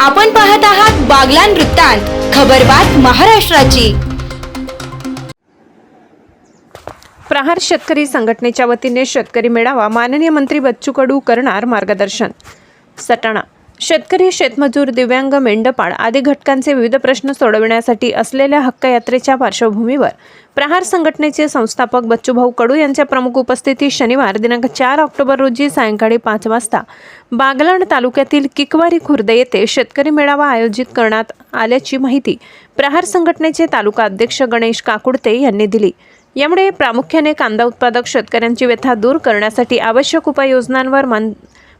आपण पाहत आहात बागलान वृत्तांत खबरबात महाराष्ट्राची. प्रहार शेतकरी संघटनेच्या वतीने शेतकरी मेळावा माननीय मंत्री बच्चू कडू करणार मार्गदर्शन. सटाणा शेतकरी शेतमजूर दिव्यांग मेंढपाळ आदी घटकांचे विविध प्रश्न सोडविण्यासाठी असलेल्या हक्क यात्रेच्या पार्श्वभूमीवर प्रहार संघटनेचे संस्थापक बच्चूभाऊ कडू यांच्या प्रमुख उपस्थितीत शनिवार दिनांक चार ऑक्टोबर रोजी सायंकाळी पाच वाजता बागलाण तालुक्यातील किकवारी खुर्द येथे शेतकरी मेळावा आयोजित करण्यात आल्याची माहिती प्रहार संघटनेचे तालुका अध्यक्ष गणेश काकुडते यांनी दिली. यामुळे प्रामुख्याने कांदा उत्पादक शेतकऱ्यांची व्यथा दूर करण्यासाठी आवश्यक उपाययोजनांवर मन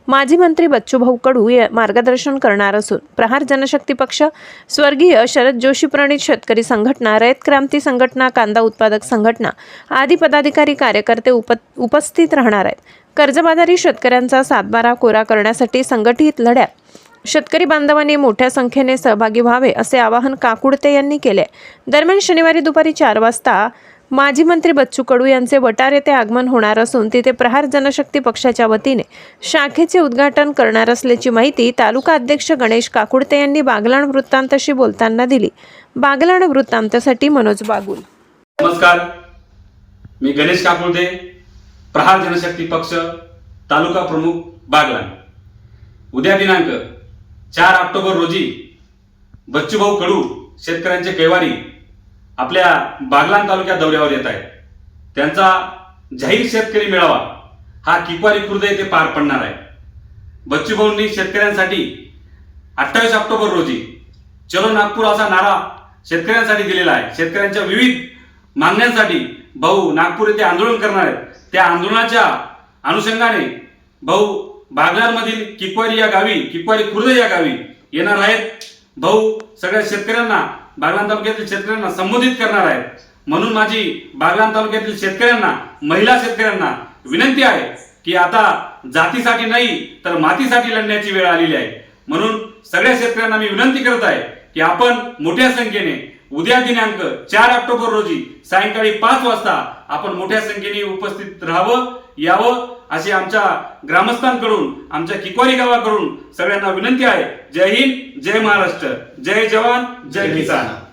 माजी मंत्री बच्चूभाऊ कडू या मार्गदर्शन करणार असून प्रहार जनशक्ती पक्ष स्वर्गीय शरद जोशी प्रणित शेतकरी संघटना रयत क्रांती संघटना कांदा उत्पादक संघटना आदी पदाधिकारी कार्यकर्ते उप उपस्थित राहणार आहेत. कर्जबाजारी शेतकऱ्यांचा सातबारा कोरा करण्यासाठी संघटित लढ्यात शेतकरी बांधवांनी मोठ्या संख्येने सहभागी व्हावे असे आवाहन काकुडते यांनी केले. दरम्यान शनिवारी दुपारी चार वाजता माजी मंत्री बच्चू कडू यांचे वटार येथे आगमन होणार असून तिथे प्रहार जनशक्ती पक्षाच्या वतीने शाखेचे उद्घाटन करणार असल्याची माहिती तालुका अध्यक्ष गणेश काकुडते यांनी बागलाण वृत्तांतशी बोलताना दिली. बागलाण वृत्तांतासाठी मनोज बागुल. नमस्कार. मी गणेश काकुडते प्रहार जनशक्ती पक्ष तालुका प्रमुख बागलाण. उद्या दिनांक चार ऑक्टोबर रोजी बच्चूभाऊ कडू शेतकऱ्यांचे कैवारी आपल्या बागलाण तालुक्यात दौऱ्यावर येत आहेत. त्यांचा जाहीर शेतकरी मेळावा हा किकवारी खुर्द येथे पार पडणार आहे. बच्चूभाऊंनी शेतकऱ्यांसाठी अठ्ठावीस ऑक्टोबर रोजी चलो नागपूर असा नारा शेतकऱ्यांसाठी दिलेला आहे. शेतकऱ्यांच्या विविध मागण्यांसाठी भाऊ नागपूर येथे आंदोलन करणार आहेत. त्या आंदोलनाच्या अनुषंगाने भाऊ बागलांमधील किकवारी या गावी किकवारी खुर्द या गावी येणार आहेत. भाऊ सगळ्या शेतकऱ्यांना बागलाण तालुक्यातील शेतकऱ्यांना संबोधित करणार आहे. म्हणून माझी बागलाण तालुक्यातील शेतकऱ्यांना महिला शेतकऱ्यांना विनंती आहे की आता जातीसाठी नाही तर मातीसाठी लढण्याची वेळ आलेली आहे. म्हणून सगळ्या शेतकऱ्यांना मी विनंती करत आहे की आपण मोठ्या संख्येने उद्या दिनांक चार ऑक्टोबर रोजी सायंकाळी पाच वाजता आपण मोठ्या संख्येने उपस्थित राहावं यावं अशी आमच्या ग्रामस्थांकडून आमच्या किकोरी गावाकडून सगळ्यांना विनंती आहे. जय हिंद जय महाराष्ट्र. जय जवान जय किसान.